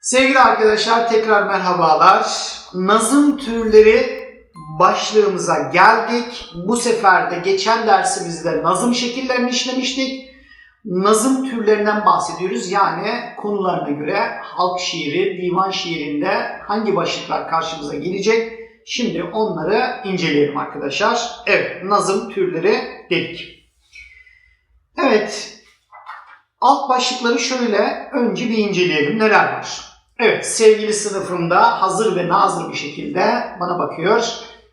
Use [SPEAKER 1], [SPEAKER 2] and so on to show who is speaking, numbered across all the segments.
[SPEAKER 1] Sevgili arkadaşlar tekrar merhabalar. Nazım türleri başlığımıza geldik. Bu sefer de geçen dersimizde nazım şekillerini işlemiştik. Nazım türlerinden bahsediyoruz. Yani konularına göre halk şiiri, divan şiirinde hangi başlıklar karşımıza gelecek? Şimdi onları inceleyelim arkadaşlar. Evet, nazım türleri dedik. Evet, alt başlıkları şöyle önce bir inceleyelim. Neler var? Evet, sevgili sınıfımda hazır ve nazır bir şekilde bana bakıyor.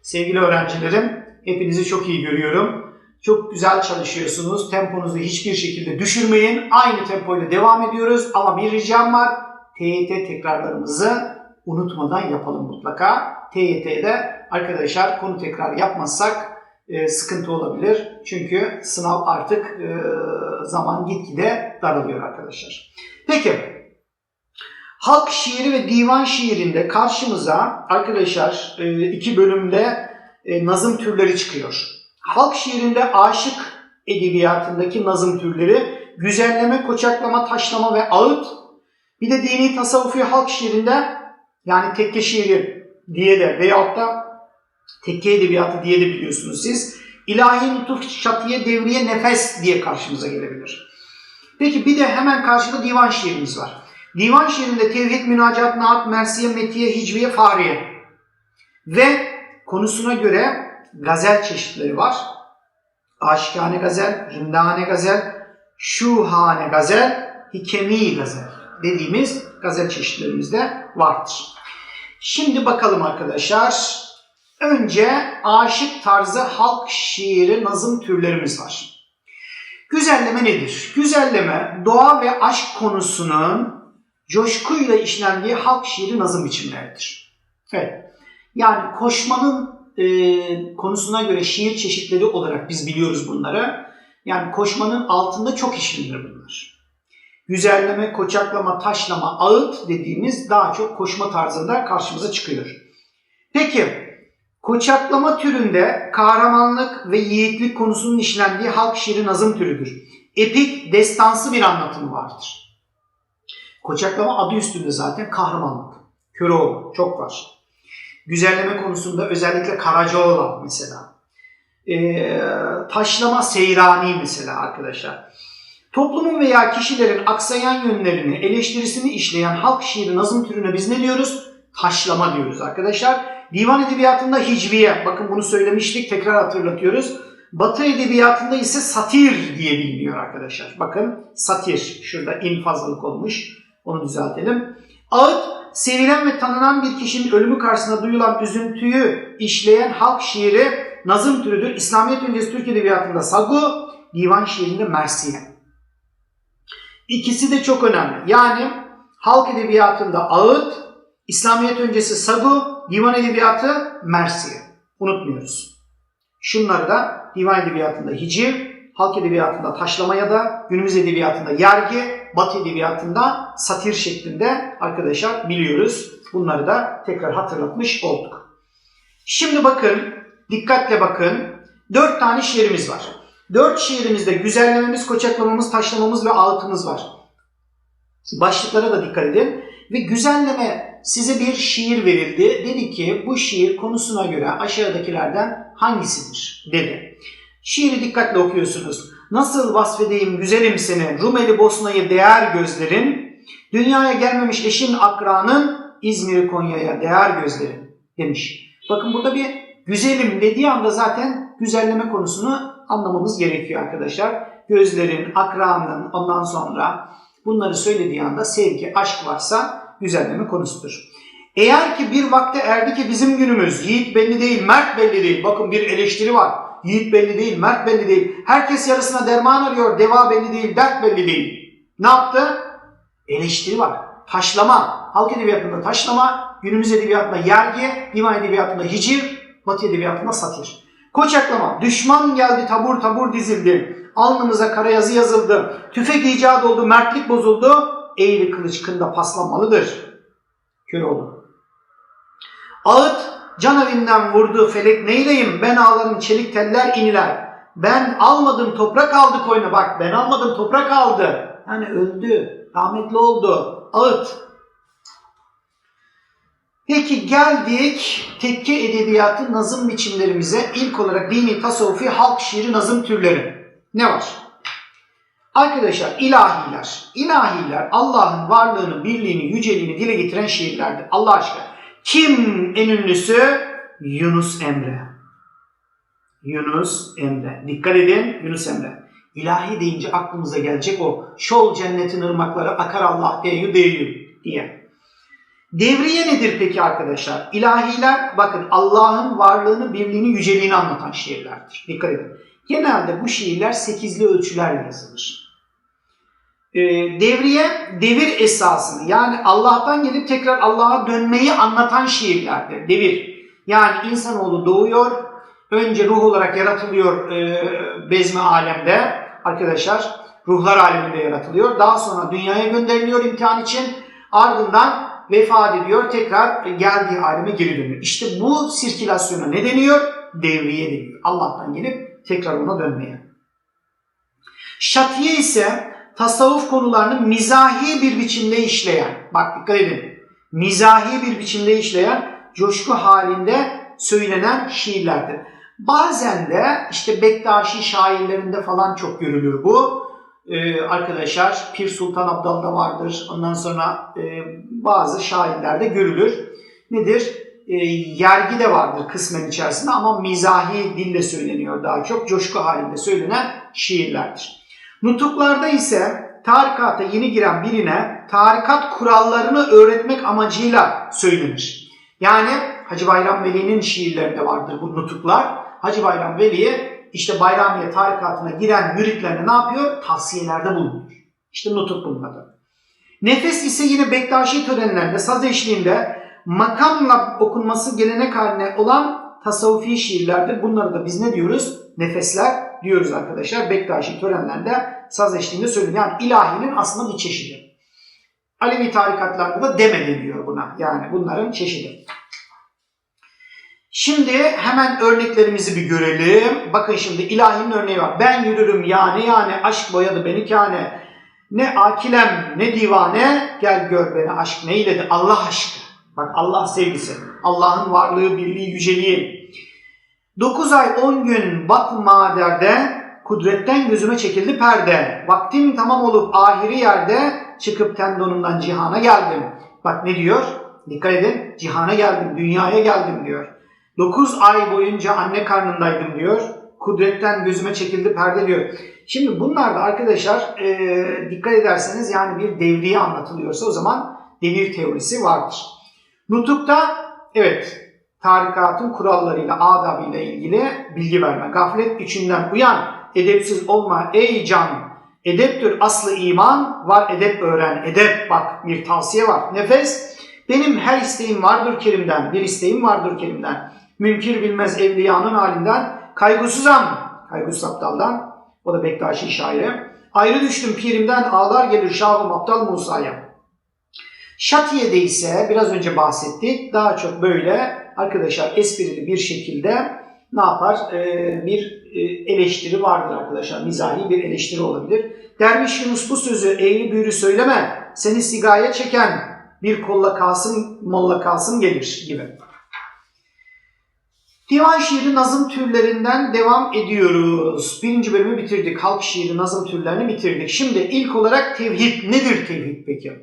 [SPEAKER 1] Sevgili öğrencilerim, hepinizi çok iyi görüyorum. Çok güzel çalışıyorsunuz. Temponuzu hiçbir şekilde düşürmeyin. Aynı tempoyla devam ediyoruz. Ama bir ricam var. TYT tekrarlarımızı unutmadan yapalım mutlaka. TYT'de arkadaşlar konu tekrar yapmazsak e, sıkıntı olabilir. Çünkü sınav artık e, zaman gitgide daralıyor arkadaşlar. Peki, halk şiiri ve divan şiirinde karşımıza arkadaşlar e, iki bölümde e, nazım türleri çıkıyor. Halk şiirinde aşık edebiyatındaki nazım türleri güzelleme, koçaklama, taşlama ve ağıt. Bir de dini tasavvufi halk şiirinde yani tekke şiiri diye de veyahut da tekke edebiyatı diye de biliyorsunuz siz. İlahi nutuk, şatiye, devriye, nefes diye karşımıza gelebilir. Peki bir de hemen karşıda divan şiirimiz var. Divan şiirinde tevhid, münacat, naat, mersiye, metiye, hicriye, fahriye. Ve konusuna göre gazel çeşitleri var. Aşikane gazel, rindane gazel, şuhane gazel, hikemi gazel dediğimiz gazel çeşitlerimiz de vardır. Şimdi bakalım arkadaşlar. Önce aşık tarzı halk şiiri nazım türlerimiz var. Güzelleme nedir? Güzelleme doğa ve aşk konusunun coşkuyla işlendiği halk şiiri nazım biçimleridir. Evet. Yani koşmanın e, konusuna göre şiir çeşitleri olarak biz biliyoruz bunları. Yani koşmanın altında çok işlenir bunlar. Güzelleme, koçaklama, taşlama, ağıt dediğimiz daha çok koşma tarzında karşımıza çıkıyor. Peki, koçaklama türünde kahramanlık ve yiğitlik konusunun işlendiği halk şiiri nazım türüdür. Epik, destansı bir anlatımı vardır. Koçaklama adı üstünde zaten kahramanlık. Köroğlu çok var. Güzelleme konusunda özellikle Karacaoğlan mesela. Ee, taşlama Seyrani mesela arkadaşlar. Toplumun veya kişilerin aksayan yönlerini, eleştirisini işleyen halk şiiri nazım türüne biz ne diyoruz? Taşlama diyoruz arkadaşlar. Divan edebiyatında hicviye, bakın bunu söylemiştik, tekrar hatırlatıyoruz. Batı edebiyatında ise satir diye biliniyor arkadaşlar. Bakın satir, şurada in fazlalık olmuş, onu düzeltelim. Ağıt, sevilen ve tanınan bir kişinin ölümü karşısında duyulan üzüntüyü işleyen halk şiiri nazım türüdür. İslamiyet öncesi Türk Edebiyatı'nda sagu, divan şiirinde mersiye. İkisi de çok önemli. Yani halk edebiyatında ağıt, İslamiyet öncesi sagu, divan edebiyatı mersiye. Unutmuyoruz. Şunları da divan edebiyatında hiciv, halk edebiyatında taşlama ya da günümüz edebiyatında yergi, batı edebiyatında satir şeklinde arkadaşlar biliyoruz. Bunları da tekrar hatırlatmış olduk. Şimdi bakın, dikkatle bakın. Dört tane şiirimiz var. Dört şiirimizde güzellememiz, koçaklamamız, taşlamamız ve ağıtımız var. Başlıklara da dikkat edin. Ve güzelleme size bir şiir verildi. Dedi ki bu şiir konusuna göre aşağıdakilerden hangisidir dedi. Şiiri dikkatle okuyorsunuz. Nasıl vasfedeyim güzelim seni, Rumeli Bosna'yı değer gözlerin, dünyaya gelmemiş eşin akranın, İzmir Konya'ya değer gözlerin demiş. Bakın burada bir güzelim dediği anda zaten güzelleme konusunu anlamamız gerekiyor arkadaşlar. Gözlerin, akranın, ondan sonra bunları söylediği anda sevgi, aşk varsa güzelleme konusudur. Eğer ki bir vakte erdi ki bizim günümüz yiğit belli değil, mert belli değil. Bakın bir eleştiri var. Yiğit belli değil, mert belli değil. Herkes yarısına derman arıyor, deva belli değil, dert belli değil. Ne yaptı? Eleştiri var. Taşlama. Halk edebiyatında taşlama, günümüz edebiyatında yergi, divan edebiyatında hiciv, batı edebiyatında satir. Koçaklama. Düşman geldi tabur tabur dizildi. Alnımıza kara yazı yazıldı. Tüfek icat oldu, mertlik bozuldu. Eğri kılıç kında paslanmalıdır. Kör oldu. Ağıt can evinden vurdu felek neyleyim ben ağlarım çelik teller iniler. Ben almadım toprak aldı koyuna bak ben almadım toprak aldı. Yani öldü, rahmetli oldu, ağıt. Peki geldik tekke edebiyatı nazım biçimlerimize. İlk olarak dini tasavvufi halk şiiri nazım türleri. Ne var? Arkadaşlar ilahiler. İlahiler Allah'ın varlığını, birliğini, yüceliğini dile getiren şiirlerdir. Allah aşkına. Kim en ünlüsü? Yunus Emre. Yunus Emre. Dikkat edin Yunus Emre. İlahi deyince aklımıza gelecek o şol cennetin ırmakları akar Allah deyü deyü diye. Devriye nedir peki arkadaşlar? İlahiler bakın Allah'ın varlığını, birliğini, yüceliğini anlatan şiirlerdir. Dikkat edin. Genelde bu şiirler sekizli ölçülerle yazılır. Ee, devriye devir esasını yani Allah'tan gelip tekrar Allah'a dönmeyi anlatan şiirlerdir. Devir. Yani insanoğlu doğuyor, önce ruh olarak yaratılıyor e, bezmi alemde arkadaşlar. Ruhlar aleminde yaratılıyor. Daha sonra dünyaya gönderiliyor imtihan için. Ardından vefat ediyor, tekrar geldiği aleme geri dönüyor. İşte bu sirkülasyona ne deniyor? Devriye deniyor. Allah'tan gelip tekrar ona dönmeye. Şatiye ise tasavvuf konularını mizahi bir biçimde işleyen, bak dikkat edin, mizahi bir biçimde işleyen, coşku halinde söylenen şiirlerdir. Bazen de işte Bektaşi şairlerinde falan çok görülür bu. Ee, arkadaşlar Pir Sultan Abdal'da vardır. Ondan sonra e, bazı şairlerde görülür. Nedir? E, yergi de vardır kısmen içerisinde ama mizahi dille söyleniyor daha çok. Coşku halinde söylenen şiirlerdir. Nutuklarda ise tarikata yeni giren birine tarikat kurallarını öğretmek amacıyla söylenir. Yani Hacı Bayram Veli'nin şiirlerinde vardır bu nutuklar. Hacı Bayram Veli'ye işte Bayramiye tarikatına giren müritlerine ne yapıyor? Tavsiyelerde bulunuyor. İşte nutuk adı. Nefes ise yine Bektaşi törenlerinde saz eşliğinde makamla okunması gelenek haline olan tasavvufi şiirlerdir. Bunları da biz ne diyoruz? Nefesler diyoruz arkadaşlar. Bektaşi törenlerinde saz eşliğinde söyleniyor. Yani ilahinin aslında bir çeşidi. Alevi tarikatlarda da deme deniyor buna. Yani bunların çeşidi. Şimdi hemen örneklerimizi bir görelim. Bakın şimdi ilahinin örneği var. Ben yürürüm yani yani aşk boyadı beni kâne. Ne akilem ne divane gel gör beni aşk neyledi Allah aşkı. Bak Allah sevgisi. Allah'ın varlığı, birliği, yüceliği. 9 ay 10 gün batı maderde kudretten gözüme çekildi perde. Vaktim tamam olup ahiri yerde çıkıp tendonumdan cihana geldim. Bak ne diyor? Dikkat edin. Cihana geldim, dünyaya geldim diyor. 9 ay boyunca anne karnındaydım diyor. Kudretten gözüme çekildi perde diyor. Şimdi bunlar da arkadaşlar e, dikkat ederseniz yani bir devriye anlatılıyorsa o zaman devir teorisi vardır. Nutuk'ta evet tarikatın kurallarıyla, adabıyla ilgili bilgi verme. Gaflet içinden uyan, edepsiz olma ey can. Edeptir aslı iman, var edep öğren, edep bak bir tavsiye var. Nefes, benim her isteğim vardır Kerim'den, bir isteğim vardır Kerim'den. Münkir bilmez evliyanın halinden, kaygısızam, kaygısız aptaldan, o da Bektaşi şairi. Ayrı düştüm pirimden, ağlar gelir şahım aptal Musa'ya. Şatiye'de ise biraz önce bahsettik. Daha çok böyle arkadaşlar esprili bir şekilde ne yapar? Ee, bir e, eleştiri vardır arkadaşlar. Mizahi bir eleştiri olabilir. Derviş Yunus bu sözü eğri büğrü söyleme. Seni sigaya çeken bir kolla Kasım, molla Kasım gelir gibi. Divan şiiri nazım türlerinden devam ediyoruz. Birinci bölümü bitirdik. Halk şiiri nazım türlerini bitirdik. Şimdi ilk olarak tevhid. Nedir tevhid peki?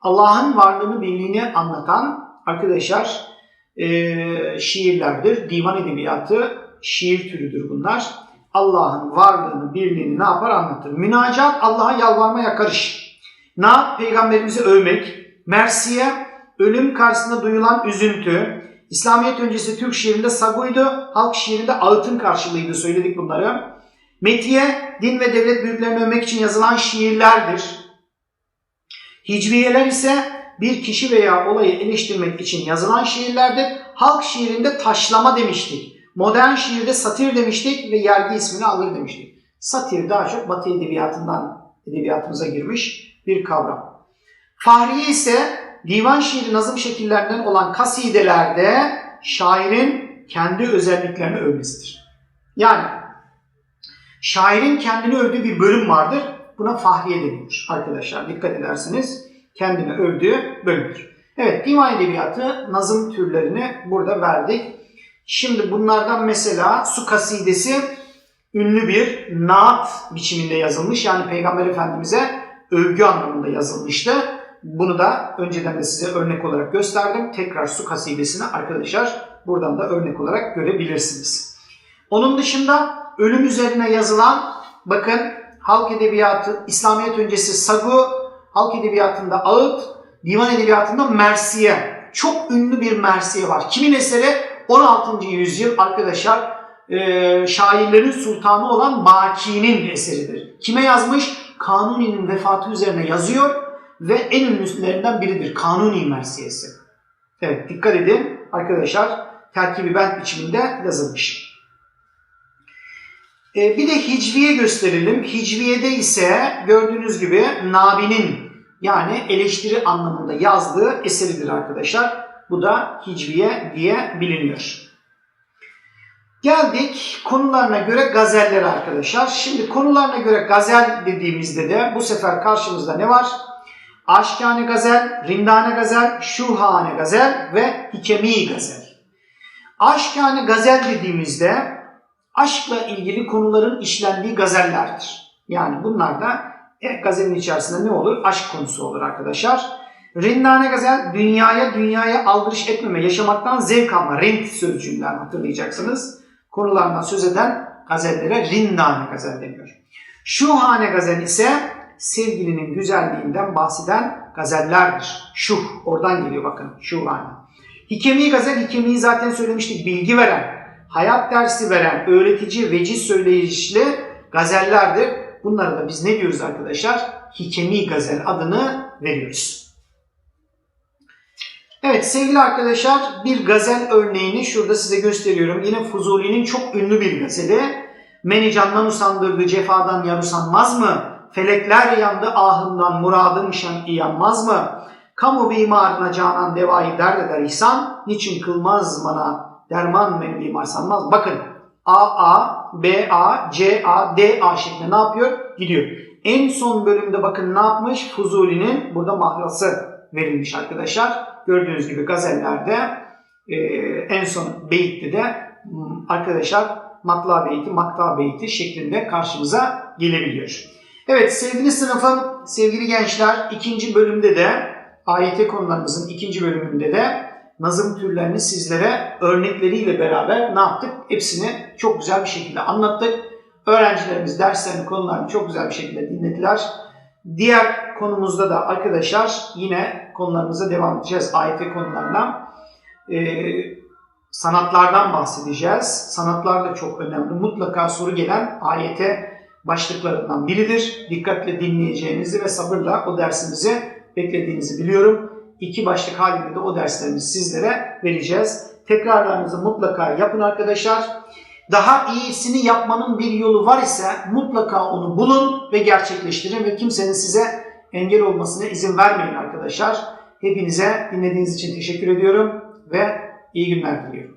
[SPEAKER 1] Allah'ın varlığını, birliğini anlatan arkadaşlar e, şiirlerdir. Divan edebiyatı şiir türüdür bunlar. Allah'ın varlığını, birliğini ne yapar anlatır. Münacat Allah'a yalvarma yakarış. Na peygamberimizi övmek. Mersiye ölüm karşısında duyulan üzüntü. İslamiyet öncesi Türk şiirinde saguydu, halk şiirinde ağıtın karşılığıydı söyledik bunları. Metiye din ve devlet büyüklerini övmek için yazılan şiirlerdir. Hicviyeler ise bir kişi veya olayı eleştirmek için yazılan şiirlerdir. Halk şiirinde taşlama demiştik. Modern şiirde satir demiştik ve yergi ismini alır demiştik. Satir daha çok Batı edebiyatından edebiyatımıza girmiş bir kavram. Fahriye ise divan şiiri nazım şekillerinden olan kasidelerde şairin kendi özelliklerini övmesidir. Yani Şairin kendini övdüğü bir bölüm vardır. Buna Fahriye deniyor arkadaşlar. Dikkat ederseniz kendini övdüğü bölümdür. Evet divan edebiyatı nazım türlerini burada verdik. Şimdi bunlardan mesela su kasidesi ünlü bir naat biçiminde yazılmış. Yani Peygamber Efendimiz'e övgü anlamında yazılmıştı. Bunu da önceden de size örnek olarak gösterdim. Tekrar su kasidesini arkadaşlar buradan da örnek olarak görebilirsiniz. Onun dışında ölüm üzerine yazılan bakın halk edebiyatı, İslamiyet öncesi Sagu, halk edebiyatında Ağıt, divan edebiyatında Mersiye. Çok ünlü bir Mersiye var. Kimin eseri? 16. yüzyıl arkadaşlar e, şairlerin sultanı olan Baki'nin eseridir. Kime yazmış? Kanuni'nin vefatı üzerine yazıyor ve en ünlülerinden biridir. Kanuni Mersiyesi. Evet dikkat edin arkadaşlar terkibi bent biçiminde yazılmış. E, bir de hicviye gösterelim. Hicviyede ise gördüğünüz gibi Nabi'nin yani eleştiri anlamında yazdığı eseridir arkadaşlar. Bu da hicviye diye biliniyor. Geldik konularına göre gazellere arkadaşlar. Şimdi konularına göre gazel dediğimizde de bu sefer karşımızda ne var? Aşkane gazel, rindane gazel, şuhane gazel ve hikemi gazel. Aşkane gazel dediğimizde aşkla ilgili konuların işlendiği gazellerdir. Yani bunlar da e, gazelin içerisinde ne olur? Aşk konusu olur arkadaşlar. Rindane gazel dünyaya dünyaya aldırış etmeme, yaşamaktan zevk alma. Rent sözcüğünden hatırlayacaksınız. Konularından söz eden gazellere rindane gazel deniyor. Şuhane gazel ise sevgilinin güzelliğinden bahseden gazellerdir. Şuh, oradan geliyor bakın şuhane. Hikemi gazel, hikemi zaten söylemiştik, bilgi veren, hayat dersi veren, öğretici, veciz söyleyişli gazellerdir. Bunlara da biz ne diyoruz arkadaşlar? Hikemi gazel adını veriyoruz. Evet sevgili arkadaşlar bir gazel örneğini şurada size gösteriyorum. Yine Fuzuli'nin çok ünlü bir gazeli. Meni candan usandırdı cefadan yar usanmaz mı? Felekler yandı ahımdan muradım şan yanmaz mı? Kamu bimarına canan devayı dert eder ihsan. Niçin kılmaz bana derman beni bimar sanmaz? Bakın A, A, B, A, C, A, D, A şeklinde ne yapıyor? Gidiyor. En son bölümde bakın ne yapmış? Fuzuli'nin burada mahrası verilmiş arkadaşlar. Gördüğünüz gibi gazellerde e, en son beyitte de arkadaşlar matla beyti, makta beyti şeklinde karşımıza gelebiliyor. Evet sevgili sınıfım, sevgili gençler ikinci bölümde de AYT konularımızın ikinci bölümünde de nazım türlerini sizlere örnekleriyle beraber ne yaptık? Hepsini çok güzel bir şekilde anlattık. Öğrencilerimiz derslerini, konularını çok güzel bir şekilde dinlediler. Diğer konumuzda da arkadaşlar yine konularımıza devam edeceğiz. AYT konularına. Ee, sanatlardan bahsedeceğiz. Sanatlar da çok önemli. Mutlaka soru gelen AYT başlıklarından biridir. Dikkatle dinleyeceğinizi ve sabırla o dersimizi beklediğinizi biliyorum. İki başlık halinde de o derslerimizi sizlere vereceğiz. Tekrarlarınızı mutlaka yapın arkadaşlar. Daha iyisini yapmanın bir yolu var ise mutlaka onu bulun ve gerçekleştirin ve kimsenin size engel olmasına izin vermeyin arkadaşlar. Hepinize dinlediğiniz için teşekkür ediyorum ve iyi günler diliyorum.